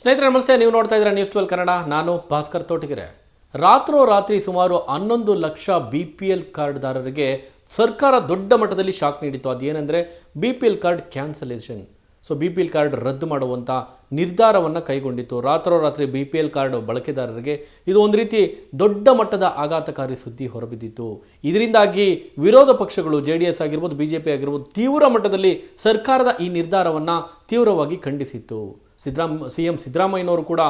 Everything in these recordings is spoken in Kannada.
ಸ್ನೇಹಿತರೆ, ನಮಸ್ತೆ. ನೀವು ನೋಡ್ತಾ ಇದ್ದೀರಾ ನ್ಯೂಸ್ ಟ್ವೆಲ್ ಕನ್ನಡ. ನಾನು ಭಾಸ್ಕರ್ ತೋಟಗೆರೆ. ರಾತ್ರೋರಾತ್ರಿ ಸುಮಾರು ಹನ್ನೊಂದು ಲಕ್ಷ ಬಿ ಪಿ ಎಲ್ ಕಾರ್ಡ್ದಾರರಿಗೆ ಸರ್ಕಾರ ದೊಡ್ಡ ಮಟ್ಟದಲ್ಲಿ ಶಾಕ್ ನೀಡಿತ್ತು. ಅದೇನೆಂದರೆ B P L card cancellation. So B P L card ರದ್ದು ಮಾಡುವಂಥ ನಿರ್ಧಾರವನ್ನು ಕೈಗೊಂಡಿತ್ತು. ರಾತ್ರೋರಾತ್ರಿ ಬಿ ಪಿ ಎಲ್ ಕಾರ್ಡ್ ಬಳಕೆದಾರರಿಗೆ ಇದು ಒಂದು ರೀತಿ ದೊಡ್ಡ ಮಟ್ಟದ ಆಘಾತಕಾರಿ ಸುದ್ದಿ ಹೊರಬಿದ್ದಿತ್ತು. ಇದರಿಂದಾಗಿ ವಿರೋಧ ಪಕ್ಷಗಳು ಜೆ ಡಿ ಎಸ್ ಆಗಿರ್ಬೋದು ಬಿ ಜೆ ಪಿ ಆಗಿರ್ಬೋದು, ತೀವ್ರ ಮಟ್ಟದಲ್ಲಿ ಸರ್ಕಾರದ ಈ ನಿರ್ಧಾರವನ್ನು ತೀವ್ರವಾಗಿ ಖಂಡಿಸಿತ್ತು. ಸಿದ್ದರಾಮ್ ಸಿ ಎಂ ಸಿದ್ದರಾಮಯ್ಯನವರು ಕೂಡ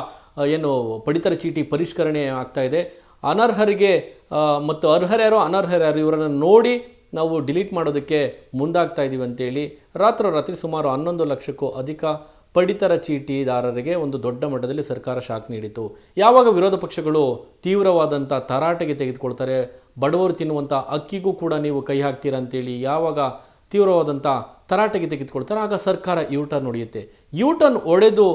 ಏನು ಪಡಿತರ ಚೀಟಿ ಪರಿಷ್ಕರಣೆ ಆಗ್ತಾ ಇದೆ. ಅನರ್ಹರಿಗೆ ಮತ್ತು ಅರ್ಹರ್ಯಾರು ಅನರ್ಹರ್ಯಾರು ಇವರನ್ನು ನೋಡಿ ನಾವು ಡಿಲೀಟ್ ಮಾಡೋದಕ್ಕೆ ಮುಂದಾಗ್ತಾ ಇದ್ದೀವಿ ಅಂತೇಳಿ ರಾತ್ರೋರಾತ್ರಿ ಸುಮಾರು ಹನ್ನೊಂದು ಲಕ್ಷಕ್ಕೂ ಅಧಿಕ ಪಡಿತರ ಚೀಟಿದಾರರಿಗೆ ಒಂದು ದೊಡ್ಡ ಮಟ್ಟದಲ್ಲಿ ಸರ್ಕಾರ ಶಾಕ್ ನೀಡಿತು ಯಾವಾಗ ವಿರೋಧ ಪಕ್ಷಗಳು ತೀವ್ರವಾದಂಥ ತರಾಟೆಗೆ ತೆಗೆದುಕೊಳ್ತಾರೆ, ಬಡವರು ತಿನ್ನುವಂಥ ಅಕ್ಕಿಗೂ ಕೂಡ ನೀವು ಕೈ ಹಾಕ್ತೀರಾ ಅಂತೇಳಿ ಯಾವಾಗ ತೀವ್ರವಾದಂಥ ತರಾಟೆಗೆ ತೆಗೆದುಕೊಳ್ತಾರೆ. ಆಗ ಸರ್ಕಾರ ಯು ಟರ್ನ್ ಹೊಡೆಯುತ್ತೆ. ಯು ಟರ್ನ್ ಹೊಡೆದು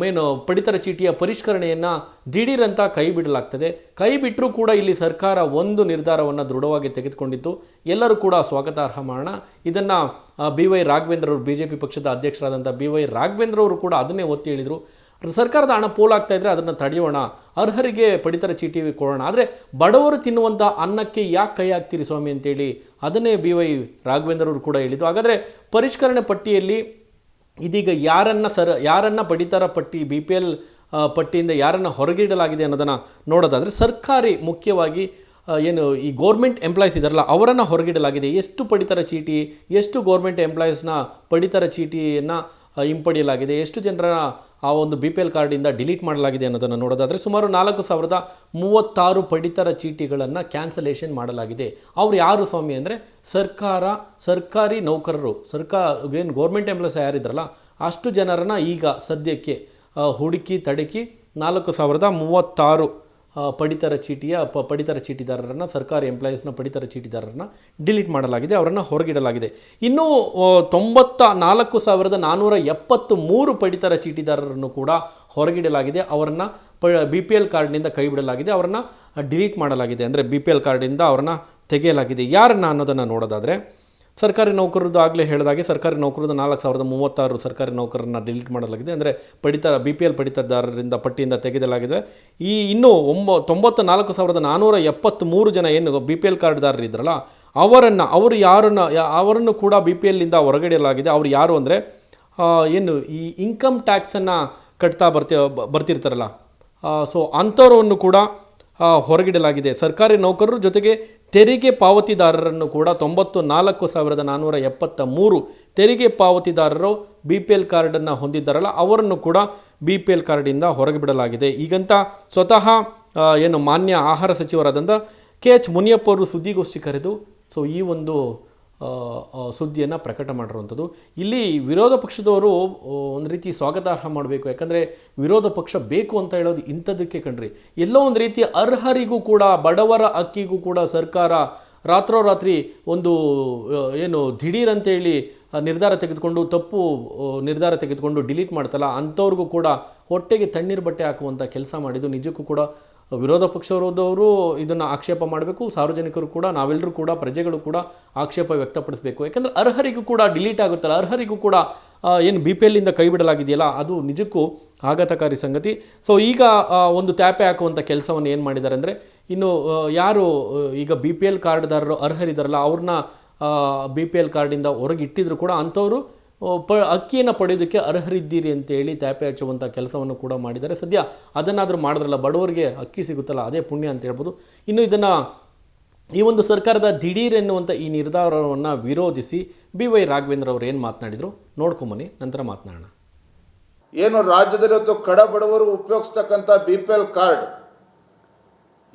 ಮೇನು ಪಡಿತರ ಚೀಟಿಯ ಪರಿಷ್ಕರಣೆಯನ್ನು ದಿಢೀರಂತ ಕೈ ಬಿಡಲಾಗ್ತದೆ. ಕೈ ಬಿಟ್ಟರೂ ಕೂಡ ಇಲ್ಲಿ ಸರ್ಕಾರ ಒಂದು ನಿರ್ಧಾರವನ್ನು ದೃಢವಾಗಿ ತೆಗೆದುಕೊಂಡಿತ್ತು. ಎಲ್ಲರೂ ಕೂಡ ಸ್ವಾಗತಾರ್ಹ ಮಾಡೋಣ. ಇದನ್ನು ಬಿ ವೈ ರಾಘವೇಂದ್ರ ಅವರು ಬಿ ಜೆ ಪಿ ಪಕ್ಷದ ಅಧ್ಯಕ್ಷರಾದಂಥ ಬಿ ವೈ ರಾಘವೇಂದ್ರ ಅವರು ಕೂಡ ಅದನ್ನೇ ಒತ್ತಿ ಹೇಳಿದರು. ಸರ್ಕಾರದ ಹಣ ಪೋಲಾಗ್ತಾ ಇದ್ರೆ ಅದನ್ನು ತಡೆಯೋಣ, ಅರ್ಹರಿಗೆ ಪಡಿತರ ಚೀಟಿ ಕೊಡೋಣ. ಆದರೆ ಬಡವರು ತಿನ್ನುವಂಥ ಅನ್ನಕ್ಕೆ ಯಾಕೆ ಕೈ ಹಾಕ್ತೀರಿ ಸ್ವಾಮಿ ಅಂತೇಳಿ ಅದನ್ನೇ ಬಿ ವೈ ರಾಘವೇಂದ್ರ ಅವರು ಕೂಡ ಹೇಳಿದ್ದು. ಹಾಗಾದರೆ ಪರಿಷ್ಕರಣೆ ಪಟ್ಟಿಯಲ್ಲಿ ಇದೀಗ ಯಾರನ್ನ ಸರ್, ಯಾರನ್ನ ಪಡಿತರ ಪಟ್ಟಿ, ಬಿ ಪಿ ಎಲ್ ಪಟ್ಟಿಯಿಂದ ಯಾರನ್ನು ಹೊರಗಿಡಲಾಗಿದೆ ಅನ್ನೋದನ್ನು ನೋಡೋದಾದರೆ ಸರ್ಕಾರಿ ಮುಖ್ಯವಾಗಿ ಏನು ಈ ಗೋರ್ಮೆಂಟ್ ಎಂಪ್ಲಾಯೀಸ್ ಇದಾರಲ್ಲ, ಅವರನ್ನು ಹೊರಗಿಡಲಾಗಿದೆ. ಎಷ್ಟು ಪಡಿತರ ಚೀಟಿ, ಎಷ್ಟು ಗೋರ್ಮೆಂಟ್ ಎಂಪ್ಲಾಯೀಸ್ನ ಪಡಿತರ ಚೀಟಿಯನ್ನು ಹಿಂಪಡೆಯಲಾಗಿದೆ. ಎಷ್ಟು ಜನರ ಆ ಒಂದು ಬಿ ಪಿ ಎಲ್ ಕಾರ್ಡಿಂದ ಡಿಲೀಟ್ ಮಾಡಲಾಗಿದೆ ಅನ್ನೋದನ್ನು ನೋಡೋದಾದರೆ ಸುಮಾರು ನಾಲ್ಕು ಸಾವಿರದ ಮೂವತ್ತಾರು ಪಡಿತರ ಚೀಟಿಗಳನ್ನು ಕ್ಯಾನ್ಸಲೇಷನ್ ಮಾಡಲಾಗಿದೆ. ಅವ್ರು ಯಾರು ಸ್ವಾಮಿ ಅಂದರೆ ಸರ್ಕಾರ, ಸರ್ಕಾರಿ ನೌಕರರು ಸರ್ಕಾರ ಏನು ಗೌರ್ಮೆಂಟ್ ಎಂಪ್ಲಾಯ್ಸ್ ಯಾರಿದ್ರಲ್ಲ, ಅಷ್ಟು ಜನರನ್ನು ಈಗ ಸದ್ಯಕ್ಕೆ ಹುಡುಕಿ, ತಡಕಿ ನಾಲ್ಕು ಸಾವಿರದ ಮೂವತ್ತಾರು ಪಡಿತರ ಚೀಟಿಯ ಪ, ಪಡಿತರ ಚೀಟಿದಾರರನ್ನು, ಸರ್ಕಾರಿ ಎಂಪ್ಲಾಯೀಸ್ನ ಪಡಿತರ ಚೀಟಿದಾರರನ್ನು ಡಿಲೀಟ್ ಮಾಡಲಾಗಿದೆ, ಅವರನ್ನು ಹೊರಗಿಡಲಾಗಿದೆ. ಇನ್ನೂ ತೊಂಬತ್ತ ನಾಲ್ಕು ಸಾವಿರದ ನಾನ್ನೂರ ಎಪ್ಪತ್ತು ಮೂರು ಪಡಿತರ ಚೀಟಿದಾರರನ್ನು ಕೂಡ ಹೊರಗಿಡಲಾಗಿದೆ. ಅವರನ್ನು ಪ ಬಿ ಪಿ ಎಲ್ ಕಾರ್ಡ್ನಿಂದ ಕೈ ಬಿಡಲಾಗಿದೆ ಅವರನ್ನು ಡಿಲೀಟ್ ಮಾಡಲಾಗಿದೆ. ಅಂದರೆ ಬಿ ಪಿ ಎಲ್ ಕಾರ್ಡಿಂದ ಅವರನ್ನು ತೆಗೆಯಲಾಗಿದೆ. ಯಾರನ್ನ ಅನ್ನೋದನ್ನು ನೋಡೋದಾದರೆ ಸರ್ಕಾರಿ ನೌಕರದ್ದು ಆಗಲೇ ಹೇಳಿದಾಗೆ ಸರ್ಕಾರಿ ನೌಕರದ ನಾಲ್ಕು ಸಾವಿರದ ಮೂವತ್ತಾರು ಸರ್ಕಾರಿ ನೌಕರರನ್ನ ಡಿಲೀಟ್ ಮಾಡಲಾಗಿದೆ. ಅಂದರೆ ಪಡಿತರ ಬಿ ಪಿ ಎಲ್ ಪಡಿತದಾರರಿಂದ ಪಟ್ಟಿಯಿಂದ ತೆಗೆದಲಾಗಿದೆ. ಈ ಇನ್ನೂ ಒಂಬ, ತೊಂಬತ್ತ ನಾಲ್ಕು ಸಾವಿರದ ನಾನ್ನೂರ ಎಪ್ಪತ್ತ್ಮೂರು ಜನ ಏನು ಬಿ ಪಿ ಎಲ್ ಕಾರ್ಡ್ದಾರರು ಇದ್ರಲ್ಲ, ಅವರನ್ನು, ಅವರು ಯಾರನ್ನು ಅವರನ್ನು ಕೂಡ ಬಿ ಪಿ ಎಲ್ಲಿಂದ ಹೊರಗಡೆಯಲಾಗಿದೆ ಅವರು ಯಾರು ಅಂದರೆ ಏನು ಈ ಇನ್ಕಮ್ ಟ್ಯಾಕ್ಸನ್ನು ಕಟ್ತಾ ಬರ್ತಿ ಬರ್ತಿರ್ತಾರಲ್ಲ. ಸೊ ಅಂಥವ್ರನ್ನು ಕೂಡ ಹೊರಗಿಡಲಾಗಿದೆ. ಸರ್ಕಾರಿ ನೌಕರರು ಜೊತೆಗೆ ತೆರಿಗೆ ಪಾವತಿದಾರರನ್ನು ಕೂಡ ತೊಂಬತ್ತು ನಾಲ್ಕು ಸಾವಿರದ ನಾನ್ನೂರ ಎಪ್ಪತ್ತ ಮೂರು ತೆರಿಗೆ ಪಾವತಿದಾರರು ಬಿ ಪಿ ಎಲ್ ಕಾರ್ಡನ್ನು ಹೊಂದಿದ್ದಾರಲ್ಲ, ಅವರನ್ನು ಕೂಡ ಬಿ ಪಿ ಎಲ್ ಕಾರ್ಡಿಂದ ಹೊರಗೆ ಬಿಡಲಾಗಿದೆ ಈಗಂತ ಸ್ವತಃ ಏನು ಮಾನ್ಯ ಆಹಾರ ಸಚಿವರಾದಂಥ ಕೆ ಎಚ್ ಮುನಿಯಪ್ಪ ಅವರು ಸುದ್ದಿಗೋಷ್ಠಿ ಕರೆದು, ಸೊ ಈ ಒಂದು ಸುದ್ದಿಯನ್ನು ಪ್ರಕಟ ಮಾಡಿರುವಂಥದ್ದು. ಇಲ್ಲಿ ವಿರೋಧ ಪಕ್ಷದವರು ಒಂದು ರೀತಿ ಸ್ವಾಗತಾರ್ಹ ಮಾಡಬೇಕು. ಯಾಕಂದರೆ ವಿರೋಧ ಪಕ್ಷ ಬೇಕು ಅಂತ ಹೇಳೋದು ಇಂಥದಕ್ಕೆ ಕಣ್ರಿ. ಎಲ್ಲೋ ಒಂದು ರೀತಿ ಅರ್ಹರಿಗೂ ಕೂಡ, ಬಡವರ ಅಕ್ಕಿಗೂ ಕೂಡ ಸರ್ಕಾರ ರಾತ್ರೋರಾತ್ರಿ ಒಂದು ಏನು ದಿಢೀರ್ ಅಂತೇಳಿ ನಿರ್ಧಾರ ತೆಗೆದುಕೊಂಡು, ತಪ್ಪು ನಿರ್ಧಾರ ತೆಗೆದುಕೊಂಡು ಡಿಲೀಟ್ ಮಾಡ್ತಲ್ಲ, ಅಂಥವ್ರಿಗೂ ಕೂಡ ಹೊಟ್ಟೆಗೆ ತಣ್ಣೀರು ಬಟ್ಟೆ ಹಾಕುವಂಥ ಕೆಲಸ ಮಾಡಿದ್ದು ನಿಜಕ್ಕೂ ಕೂಡ ವಿರೋಧ ಪಕ್ಷವರದವರು ಇದನ್ನು ಆಕ್ಷೇಪ ಮಾಡಬೇಕು. ಸಾರ್ವಜನಿಕರು ಕೂಡ ನಾವೆಲ್ಲರೂ ಕೂಡ, ಪ್ರಜೆಗಳು ಕೂಡ ಆಕ್ಷೇಪ ವ್ಯಕ್ತಪಡಿಸಬೇಕು. ಯಾಕಂದರೆ ಅರ್ಹರಿಗೂ ಕೂಡ ಡಿಲೀಟ್ ಆಗುತ್ತಲ್ಲ. ಅರ್ಹರಿಗೂ ಕೂಡ ಏನು ಬಿ ಪಿ ಎಲ್ಲಿಂದ ಕೈ ಬಿಡಲಾಗಿದೆಯಲ್ಲ, ಅದು ನಿಜಕ್ಕೂ ಆಘಾತಕಾರಿ ಸಂಗತಿ. ಸೊ ಈಗ ಒಂದು ತ್ಯಾಪೆ ಹಾಕುವಂಥ ಕೆಲಸವನ್ನು ಏನು ಮಾಡಿದ್ದಾರೆ ಅಂದರೆ, ಇನ್ನು ಯಾರು, ಈಗ ಬಿ ಪಿ ಎಲ್ ಕಾರ್ಡ್ದಾರರು ಅರ್ಹರಿದ್ದಾರಲ್ಲ ಅವ್ರನ್ನ ಬಿ ಪಿ ಎಲ್ ಕಾರ್ಡಿಂದ ಹೊರಗೆ ಇಟ್ಟಿದ್ರು ಕೂಡ ಅಂಥವರು ಪ, ಅಕ್ಕಿಯನ್ನು ಪಡೆಯೋದಕ್ಕೆ ಅರ್ಹರಿದ್ದೀರಿ ಅಂತೇಳಿ ತ್ಯಾಪೆ ಹಚ್ಚುವಂಥ ಕೆಲಸವನ್ನು ಕೂಡ ಮಾಡಿದ್ದಾರೆ. ಸದ್ಯ ಅದನ್ನಾದರೂ ಮಾಡಿದ್ರಲ್ಲ, ಬಡವರಿಗೆ ಅಕ್ಕಿ ಸಿಗುತ್ತಲ್ಲ, ಅದೇ ಪುಣ್ಯ ಅಂತ ಹೇಳ್ಬೋದು. ಇನ್ನು ಇದನ್ನು ಈ ಒಂದು ಸರ್ಕಾರದ ದಿಢೀರ್ ಎನ್ನುವಂಥ ಈ ನಿರ್ಧಾರವನ್ನು ವಿರೋಧಿಸಿ ಬಿ ವೈ ರಾಘವೇಂದ್ರ ಅವರು ಏನು ಮಾತನಾಡಿದರು? ನೋಡ್ಕೊಂಬನ್ನಿ ನಂತರ ಮಾತನಾಡೋಣ. ಏನು ರಾಜ್ಯದಲ್ಲಿ ಇವತ್ತು ಕಡ ಬಡವರು ಉಪಯೋಗಿಸ್ತಕ್ಕಂಥ ಬಿ ಪಿ ಎಲ್ ಕಾರ್ಡ್?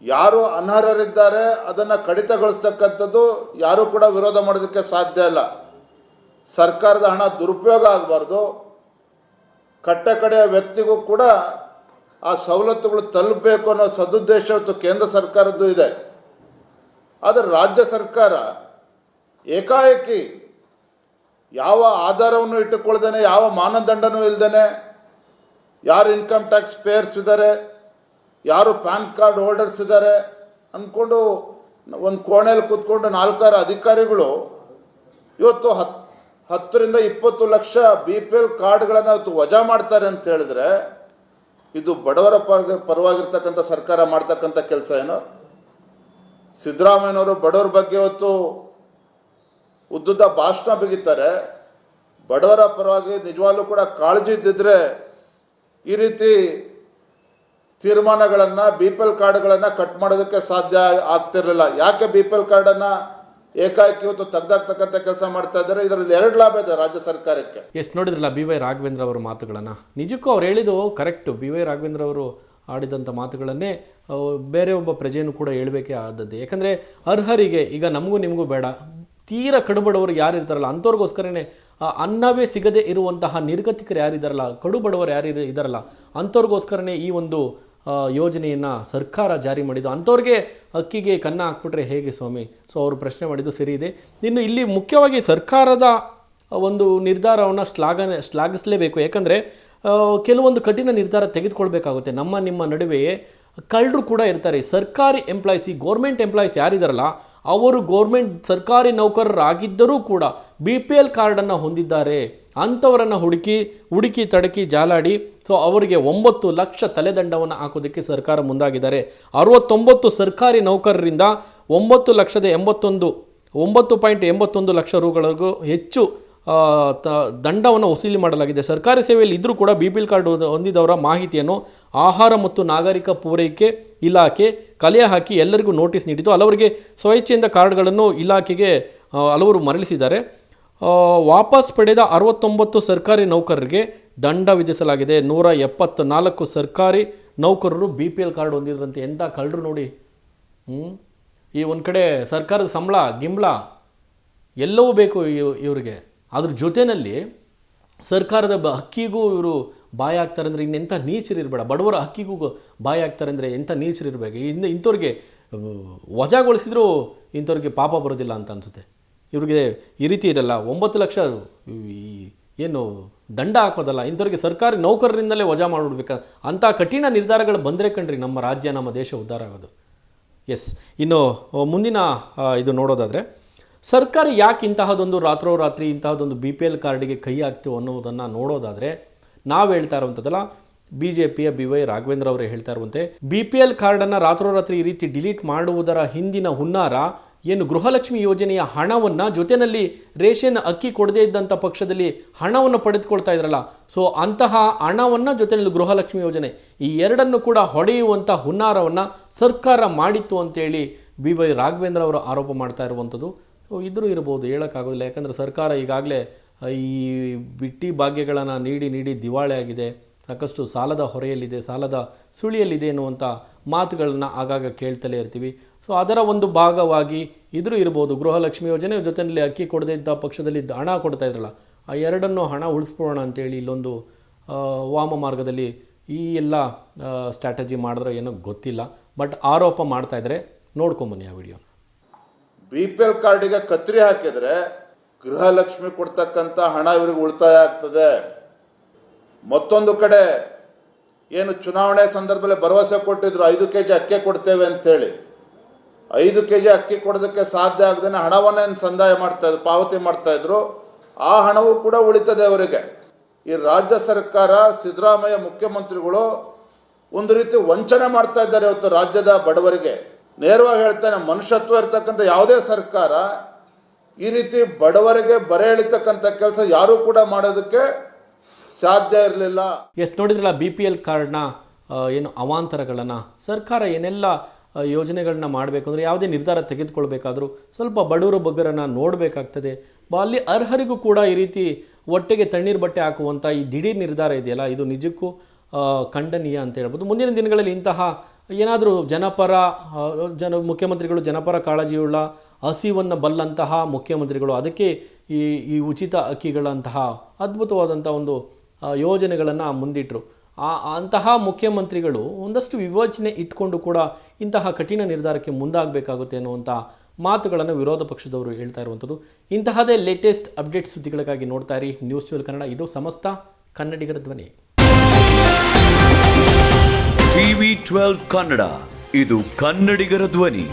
ಯಾರು ಅನರ್ಹರಿದ್ದಾರೆ, ಅದನ್ನು ಕಡಿತಗೊಳಿಸ್ತಕ್ಕಂಥದ್ದು ಯಾರೂ ಕೂಡ ವಿರೋಧ ಮಾಡೋದಕ್ಕೆ ಸಾಧ್ಯ ಇಲ್ಲ. ಸರ್ಕಾರದ ಹಣ ದುರುಪಯೋಗ ಆಗಬಾರ್ದು. ಕಟ್ಟ ಕಡೆಯ ವ್ಯಕ್ತಿಗೂ ಕೂಡ ಆ ಸವಲತ್ತುಗಳು ತಲುಪಬೇಕು ಅನ್ನೋ ಸದುದ್ದೇಶ ಇವತ್ತು ಕೇಂದ್ರ ಸರ್ಕಾರದ್ದು ಇದೆ. ಆದರೆ ರಾಜ್ಯ ಸರ್ಕಾರ ಏಕಾಏಕಿ ಯಾವ ಆಧಾರವನ್ನು ಇಟ್ಟುಕೊಳ್ಳದೇನೆ, ಯಾವ ಮಾನದಂಡನೂ ಇಲ್ಲದೇನೆ ಯಾರು ಇನ್ಕಮ್ ಟ್ಯಾಕ್ಸ್ ಪೇಯರ್ಸ್ ಇದ್ದಾರೆ ಯಾರು ಪ್ಯಾನ್ ಕಾರ್ಡ್ ಹೋಲ್ಡರ್ಸ್ ಇದ್ದಾರೆ ಅಂದ್ಕೊಂಡು ಒಂದು ಕೋಣೆಯಲ್ಲಿ ಕೂತ್ಕೊಂಡು ನಾಲ್ಕಾರು ಅಧಿಕಾರಿಗಳು ಇವತ್ತು ಹತ್ ಹತ್ತರಿಂದ ಇಪ್ಪತ್ತು ಲಕ್ಷ ಬಿ ಪಿ ಎಲ್ ಕಾರ್ಡ್ಗಳನ್ನು ಅವತ್ತು ವಜಾ ಮಾಡ್ತಾರೆ ಅಂತ ಹೇಳಿದ್ರೆ, ಇದು ಬಡವರ ಪರ, ಪರವಾಗಿರ್ತಕ್ಕಂಥ ಸರ್ಕಾರ ಮಾಡ್ತಕ್ಕಂಥ ಕೆಲಸ ಏನೋ? ಸಿದ್ದರಾಮಯ್ಯನವರು ಬಡವರ ಬಗ್ಗೆ ಇವತ್ತು ಉದ್ದುದ್ದ ಭಾಷಣ ಬಿಗಿತಾರೆ. ಬಡವರ ಪರವಾಗಿ ನಿಜವಾಗ್ಲೂ ಕೂಡ ಕಾಳಜಿ ಇದ್ದಿದ್ರೆ ಈ ರೀತಿ ತೀರ್ಮಾನಗಳನ್ನು ಬಿ ಪಿ ಎಲ್ ಕಾರ್ಡ್ಗಳನ್ನ ಕಟ್ ಮಾಡೋದಕ್ಕೆ ಸಾಧ್ಯ ಆಗ್ತಿರಲಿಲ್ಲ. ಯಾಕೆ ಬಿ ಪಿ ಎಲ್ ಕಾರ್ಡನ್ನ ಏಕಾಏಕಿ ಇವತ್ತು ಅಂತ ಕೆಲಸ ಮಾಡ್ತಾ ಇದ್ದಾರೆ. ಇದರಲ್ಲಿ ಎರಡು ಲಾಭ ಇದೆ ರಾಜ್ಯ ಸರ್ಕಾರಕ್ಕೆ. ಎಷ್ಟು ನೋಡಿದ್ರಲ್ಲ ಬಿ ವೈ ರಾಘವೇಂದ್ರ ಅವರ ಮಾತುಗಳನ್ನು? ನಿಜಕ್ಕೂ ಅವ್ರು ಹೇಳಿದ್ದು ಕರೆಕ್ಟು. ಬಿ ವೈ ರಾಘವೇಂದ್ರ ಅವರು ಆಡಿದಂಥ ಮಾತುಗಳನ್ನೇ ಬೇರೆ ಒಬ್ಬ ಪ್ರಜೆಯನ್ನು ಕೂಡ ಹೇಳಬೇಕೇ ಆದದ್ದು. ಯಾಕಂದರೆ ಅರ್ಹರಿಗೆ, ಈಗ ನಮಗೂ ನಿಮಗೂ ಬೇಡ. ತೀರ ಕಡುಬಡವರು ಯಾರು ಇರ್ತಾರಲ್ಲ, ಅಂಥವ್ರಿಗೋಸ್ಕರನೇ ಅನ್ನವೇ ಸಿಗದೆ ಇರುವಂತಹ ನಿರ್ಗತಿಕರು ಯಾರಿದ್ದಾರಲ್ಲ ಕಡುಬಡವರು ಯಾರು ಇದ್ದಾರಲ್ಲ ಅಂಥವ್ರಿಗೋಸ್ಕರನೇ ಈ ಒಂದು ಯೋಜನೆಯನ್ನು ಸರ್ಕಾರ ಜಾರಿ ಮಾಡಿದ್ದು. ಅಂಥವ್ರಿಗೆ ಅಕ್ಕಿಗೆ ಕನ್ನ ಹಾಕ್ಬಿಟ್ರೆ ಹೇಗೆ ಸ್ವಾಮಿ? ಸೊ ಅವರು ಪ್ರಶ್ನೆ ಮಾಡಿದ್ದು ಸರಿ ಇದೆ. ಇನ್ನು ಇಲ್ಲಿ ಮುಖ್ಯವಾಗಿ ಸರ್ಕಾರದ ಒಂದು ನಿರ್ಧಾರವನ್ನು ಶ್ಲಾಘನೆ, ಶ್ಲಾಘಿಸಲೇಬೇಕು. ಯಾಕಂದರೆ ಕೆಲವೊಂದು ಕಠಿಣ ನಿರ್ಧಾರ ತೆಗೆದುಕೊಳ್ಬೇಕಾಗುತ್ತೆ. ನಮ್ಮ, ನಿಮ್ಮ ನಡುವೆಯೇ ಕಳ್ಳರು ಕೂಡ ಇರ್ತಾರೆ. ಸರ್ಕಾರಿ ಎಂಪ್ಲಾಯ್ಸ್ ಈ ಗೋರ್ಮೆಂಟ್ ಎಂಪ್ಲಾಯ್ಸ್ ಯಾರಿದಾರಲ್ಲ, ಅವರು ಗೌರ್ಮೆಂಟ್ ಸರ್ಕಾರಿ ನೌಕರರಾಗಿದ್ದರೂ ಕೂಡ ಬಿ ಪಿ ಎಲ್ ಕಾರ್ಡನ್ನು ಹೊಂದಿದ್ದಾರೆ. ಅಂಥವರನ್ನು ಹುಡುಕಿ ಹುಡುಕಿ ತಡಕಿ ಜಾಲಾಡಿ ಸೊ ಅವರಿಗೆ ಒಂಬತ್ತು ಲಕ್ಷ ತಲೆದಂಡವನ್ನು ಹಾಕೋದಕ್ಕೆ ಸರ್ಕಾರ ಮುಂದಾಗಿದ್ದಾರೆ. ಅರವತ್ತೊಂಬತ್ತು ಸರ್ಕಾರಿ ನೌಕರರಿಂದ ಒಂಬತ್ತು ಲಕ್ಷದ ಎಂಬತ್ತೊಂದು, ಒಂಬತ್ತು ಪಾಯಿಂಟ್ ಎಂಬತ್ತೊಂದು ಲಕ್ಷ ರೂಗಳವರೆಗೂ ಹೆಚ್ಚು ತ, ದಂಡವನ್ನು ವಸೂಲಿ ಮಾಡಲಾಗಿದೆ. ಸರ್ಕಾರಿ ಸೇವೆಯಲ್ಲಿ ಇದ್ದರೂ ಕೂಡ ಬಿ ಪಿ ಎಲ್ ಕಾರ್ಡ್ ಹೊಂದಿದವರ ಮಾಹಿತಿಯನ್ನು ಆಹಾರ ಮತ್ತು ನಾಗರಿಕ ಪೂರೈಕೆ ಇಲಾಖೆ ಕಲೆ ಹಾಕಿ ಎಲ್ಲರಿಗೂ ನೋಟಿಸ್ ನೀಡಿತು ಹಲವರಿಗೆ ಸ್ವಇಚ್ಛೆಯಿಂದ ಕಾರ್ಡ್ಗಳನ್ನು ಇಲಾಖೆಗೆ ಹಲವರು ಮರಳಿಸಿದ್ದಾರೆ. ವಾಪಸ್ ಪಡೆದ ಅರವತ್ತೊಂಬತ್ತು ಸರ್ಕಾರಿ ನೌಕರರಿಗೆ ದಂಡ ವಿಧಿಸಲಾಗಿದೆ. ನೂರ ಎಪ್ಪತ್ನಾಲ್ಕು ಸರ್ಕಾರಿ ನೌಕರರು ಬಿ ಪಿ ಎಲ್ ಕಾರ್ಡ್ ಹೊಂದಿದ್ರಂತೆ. ಎಂಥ ಕಳ್ಳರು ನೋಡಿ. ಹ್ಞೂ ಈ ಒಂದು ಕಡೆ ಸರ್ಕಾರದ ಸಂಬಳ, ಗಿಂಬಳ ಎಲ್ಲವೂ ಬೇಕು ಇವರಿಗೆ. ಅದ್ರ ಜೊತೆಯಲ್ಲಿ ಸರ್ಕಾರದ ಬ, ಹಕ್ಕಿಗೂ ಇವರು ಬಾಯಿ ಆಗ್ತಾರೆ ಅಂದರೆ ಇನ್ನೆಂಥ ನೀಚರು ಇರಬೇಡ. ಬಡವರ ಹಕ್ಕಿಗೂ ಬಾಯ್ ಆಗ್ತಾರೆ ಅಂದರೆ ಎಂಥ ನೀಚರು ಇರಬೇಕು. ಇನ್ನು ಇಂಥವ್ರಿಗೆ ವಜಾಗೊಳಿಸಿದ್ರೂ ಇಂಥವ್ರಿಗೆ ಪಾಪ ಬರೋದಿಲ್ಲ ಅಂತ ಅನಿಸುತ್ತೆ. ಇವ್ರಿಗೆ ಈ ರೀತಿ ಇರಲ್ಲ ಒಂಬತ್ತು ಲಕ್ಷ, ಈ ಏನು ದಂಡ ಹಾಕೋದಲ್ಲ, ಇಂಥವ್ರಿಗೆ ಸರ್ಕಾರಿ ನೌಕರರಿಂದಲೇ ವಜಾ ಮಾಡಿಬಿಡ್ಬೇಕಾದ ಅಂಥ ಕಠಿಣ ನಿರ್ಧಾರಗಳು ಬಂದರೆ ಕಣ್ರಿ, ನಮ್ಮ ರಾಜ್ಯ, ನಮ್ಮ ದೇಶ ಉದ್ಧಾರ ಆಗೋದು. ಎಸ್ ಇನ್ನು ಮುಂದಿನ ಇದು ನೋಡೋದಾದರೆ, ಸರ್ಕಾರ ಯಾಕೆ ಇಂತಹದೊಂದು ರಾತ್ರೋರಾತ್ರಿ ಇಂತಹದೊಂದು ಬಿ ಪಿ ಎಲ್ ಕಾರ್ಡಿಗೆ ಕೈ ಹಾಕ್ತೀವಿ ಅನ್ನೋದನ್ನು ನೋಡೋದಾದರೆ, ನಾವು ಹೇಳ್ತಾ ಇರುವಂಥದ್ದಲ್ಲ ಬಿ ಜೆ ಪಿಯ ಬಿ ವೈ ರಾಘವೇಂದ್ರ ಅವರು ಹೇಳ್ತಾ ಇರುವಂತೆ ಬಿ ಪಿ ಎಲ್ ಕಾರ್ಡನ್ನು ರಾತ್ರೋರಾತ್ರಿ ಈ ರೀತಿ ಡಿಲೀಟ್ ಮಾಡುವುದರ ಹಿಂದಿನ ಹುನ್ನಾರ ಏನು ಗೃಹಲಕ್ಷ್ಮಿ ಯೋಜನೆಯ ಹಣವನ್ನು ಜೊತೆಯಲ್ಲಿ ರೇಷನ್ ಅಕ್ಕಿ ಕೊಡದೇ ಇದ್ದಂಥ ಪಕ್ಷದಲ್ಲಿ ಹಣವನ್ನು ಪಡೆದುಕೊಳ್ತಾ ಇದ್ರಲ್ಲ ಸೊ ಅಂತಹ ಹಣವನ್ನು ಜೊತೆಯಲ್ಲಿ ಗೃಹಲಕ್ಷ್ಮಿ ಯೋಜನೆ ಈ ಎರಡನ್ನು ಕೂಡ ಹೊಡೆಯುವಂಥ ಹುನ್ನಾರವನ್ನು ಸರ್ಕಾರ ಮಾಡಿತ್ತು ಅಂತೇಳಿ ಬಿ ವೈ ರಾಘವೇಂದ್ರ ಅವರು ಆರೋಪ ಮಾಡ್ತಾ ಇರುವಂಥದ್ದು ಇದ್ರೂ ಇರ್ಬೋದು, ಹೇಳೋಕ್ಕಾಗೋದಿಲ್ಲ. ಯಾಕಂದರೆ ಸರ್ಕಾರ ಈಗಾಗಲೇ ಈ ಬಿಟ್ಟಿ ಭಾಗ್ಯಗಳನ್ನು ನೀಡಿ ನೀಡಿ ದಿವಾಳಿ ಆಗಿದೆ. ಸಾಕಷ್ಟು ಸಾಲದ ಹೊರೆಯಲ್ಲಿದೆ, ಸಾಲದ ಸುಳಿಯಲ್ಲಿದೆ ಎನ್ನುವಂಥ ಮಾತುಗಳನ್ನು ಆಗಾಗ ಕೇಳ್ತಲೇ ಇರ್ತೀವಿ. ಸೊ ಅದರ ಒಂದು ಭಾಗವಾಗಿ ಇದ್ರೂ ಇರ್ಬೋದು, ಗೃಹಲಕ್ಷ್ಮಿ ಯೋಜನೆ ಜೊತೆಯಲ್ಲಿ ಅಕ್ಕಿ ಕೊಡದೇ ಇದ್ದ ಪಕ್ಷದಲ್ಲಿ ಹಣ ಕೊಡ್ತಾ ಇದ್ರಲ್ಲ, ಆ ಎರಡನ್ನು ಹಣ ಉಳಿಸ್ಬೋಣ ಅಂತೇಳಿ ಇಲ್ಲೊಂದು ವಾಮ ಮಾರ್ಗದಲ್ಲಿ ಈ ಎಲ್ಲ ಸ್ಟ್ರಾಟಜಿ ಮಾಡಿದ್ರೆ ಏನೋ ಗೊತ್ತಿಲ್ಲ. ಬಟ್ ಆರೋಪ ಮಾಡ್ತಾ ಇದ್ರೆ ನೋಡ್ಕೊಂಬನ್ನಿ ಆ ವಿಡಿಯೋ ಬಿ ಪಿ ಎಲ್ ಕಾರ್ಡಿಗೆ ಕತ್ರಿ ಹಾಕಿದ್ರೆ ಗೃಹಲಕ್ಷ್ಮಿ ಕೊಡ್ತಕ್ಕಂಥ ಹಣ ಇವ್ರಿಗೆ ಉಳಿತಾಯ ಆಗ್ತದೆ. ಮತ್ತೊಂದು ಕಡೆ ಏನು ಚುನಾವಣೆ ಸಂದರ್ಭದಲ್ಲಿ ಭರವಸೆ ಕೊಟ್ಟಿದ್ರು, ಐದು ಕೆ ಜಿ ಅಕ್ಕಿ ಕೊಡ್ತೇವೆ ಅಂತೇಳಿ. ಐದು ಕೆ ಜಿ ಅಕ್ಕಿ ಕೊಡೋದಕ್ಕೆ ಸಾಧ್ಯ ಆಗದೇನೆ ಹಣವನ್ನೇ ಸಂದಾಯ ಮಾಡ್ತಾ ಇದ್ರು, ಪಾವತಿ ಮಾಡ್ತಾ ಇದ್ರು, ಆ ಹಣವೂ ಕೂಡ ಉಳಿತದೆ ಅವರಿಗೆ. ಈ ರಾಜ್ಯ ಸರ್ಕಾರ, ಸಿದ್ದರಾಮಯ್ಯ ಮುಖ್ಯಮಂತ್ರಿಗಳು ಒಂದು ರೀತಿ ವಂಚನೆ ಮಾಡ್ತಾ ಇದ್ದಾರೆ ಇವತ್ತು ರಾಜ್ಯದ ಬಡವರಿಗೆ. ನೇರವಾಗಿ ಹೇಳ್ತಾನೆ, ಮನುಷ್ಯತ್ವ ಇರ್ತಕ್ಕಂಥ ಯಾವುದೇ ಸರ್ಕಾರ ಈ ರೀತಿ ಬಡವರಿಗೆ ಬರೆ ಎಳಿತಕ್ಕಂಥ ಕೆಲಸ ಯಾರೂ ಕೂಡ ಮಾಡೋದಕ್ಕೆ ಸಾಧ್ಯ ಇರಲಿಲ್ಲ. ಎಷ್ಟು ನೋಡಿದ್ರಲ್ಲ ಬಿ ಪಿ ಎಲ್ ಕಾರ್ಡ್ನ ಏನು ಅವಾಂತರಗಳನ್ನು ಸರ್ಕಾರ ಏನೆಲ್ಲ ಯೋಜನೆಗಳನ್ನ ಮಾಡಬೇಕು ಅಂದರೆ ಯಾವುದೇ ನಿರ್ಧಾರ ತೆಗೆದುಕೊಳ್ಬೇಕಾದ್ರೂ ಸ್ವಲ್ಪ ಬಡವರು ಬಗ್ಗರನ್ನು ನೋಡಬೇಕಾಗ್ತದೆ. ಬಾ, ಅಲ್ಲಿ ಅರ್ಹರಿಗೂ ಕೂಡ ಈ ರೀತಿ ಒಟ್ಟೆಗೆ ತಣ್ಣೀರು ಬಟ್ಟೆ ಹಾಕುವಂಥ ಈ ದಿಢೀರ್ ನಿರ್ಧಾರ ಇದೆಯಲ್ಲ, ಇದು ನಿಜಕ್ಕೂ ಖಂಡನೀಯ ಅಂತ ಹೇಳ್ಬೋದು. ಮುಂದಿನ ದಿನಗಳಲ್ಲಿ ಇಂತಹ ಏನಾದರೂ ಜನಪರ ಜನ, ಮುಖ್ಯಮಂತ್ರಿಗಳು ಜನಪರ ಕಾಳಜಿಯುಳ್ಳ ಹಸಿವನ್ನು ಬಲ್ಲಂತಹ ಮುಖ್ಯಮಂತ್ರಿಗಳು, ಅದಕ್ಕೆ ಈ ಈ ಉಚಿತ ಅಕ್ಕಿಗಳಂತಹ ಅದ್ಭುತವಾದಂಥ ಒಂದು ಯೋಜನೆಗಳನ್ನು ಮುಂದಿಟ್ಟರು ಆ, ಅಂತಹ ಮುಖ್ಯಮಂತ್ರಿಗಳು ಒಂದಷ್ಟು ವಿವೇಚನೆ ಇಟ್ಕೊಂಡು ಕೂಡ ಇಂತಹ ಕಠಿಣ ನಿರ್ಧಾರಕ್ಕೆ ಮುಂದಾಗಬೇಕಾಗುತ್ತೆ ಅನ್ನುವಂಥ ಮಾತುಗಳನ್ನು ವಿರೋಧ ಪಕ್ಷದವರು ಹೇಳ್ತಾ ಇರುವಂಥದ್ದು. ಇಂತಹದೇ ಲೇಟೆಸ್ಟ್ ಅಪ್ಡೇಟ್ ಸುದ್ದಿಗಳಿಗಾಗಿ ನೋಡ್ತಾ ಇರಿ. News twelve Kannada. ಇದು ಸಮಸ್ತ ಕನ್ನಡಿಗರ ಧ್ವನಿ. TV twelve Kannada. ಇದು ಕನ್ನಡಿಗರ ಧ್ವನಿ.